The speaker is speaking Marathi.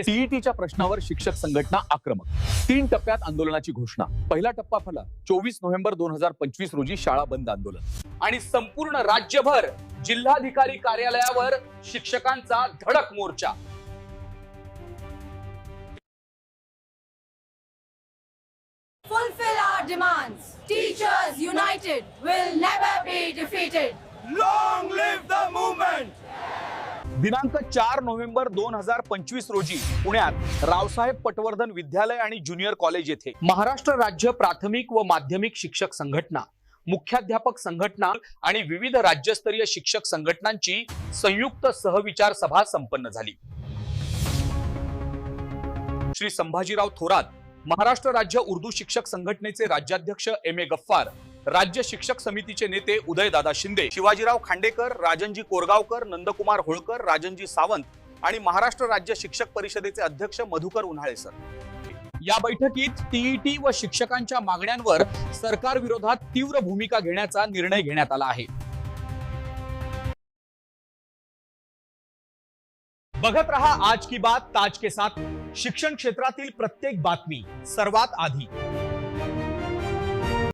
सीईटीच्या प्रश्नावर शिक्षक संघटना आक्रमक. तीन टप्प्यात आंदोलनाची घोषणा. पहिला टप्पा फला. चोवीस नोव्हेंबर दोन हजार पंचवीस रोजी शाळा बंद आंदोलन. आणि संपूर्ण राज्यभर जिल्हाधिकारी कार्यालयावर शिक्षकांचा धडक मोर्चा. Fulfill our demands. Teachers united will never be defeated. दिनांक चार नोव्हेंबर दोन हजार पंचवीस रोजी पुण्यात रावसाहेब पटवर्धन विद्यालय आणि ज्युनियर कॉलेज येथे महाराष्ट्र राज्य प्राथमिक व माध्यमिक शिक्षक संघटना मुख्याध्यापक संघटना आणि विविध राज्यस्तरीय शिक्षक संघटनांची संयुक्त सहविचार सभा संपन्न झाली. श्री संभाजीराव थोरात महाराष्ट्र राज्य उर्दू शिक्षक संघटनेचे राज्याध्यक्ष एम ए गफ्फार राज्य शिक्षक समितीचे नेते उदयदादा शिंदे शिवाजीराव खांडेकर राजनजी कोरगावकर नंदकुमार होळकर राजनजी सावंत आणि महाराष्ट्र राज्य शिक्षक परिषदेचे अध्यक्ष मधुकर उन्हाळे सर. या बैठकीत टीईटी व शिक्षकांच्या मागण्यांवर सरकार विरोधात तीव्र भूमिका घेण्याचा निर्णय घेण्यात आला आहे. बघत रहा आज की बात ताज के साथ. शिक्षण क्षेत्रातील प्रत्येक बातमी सर्वात आधी.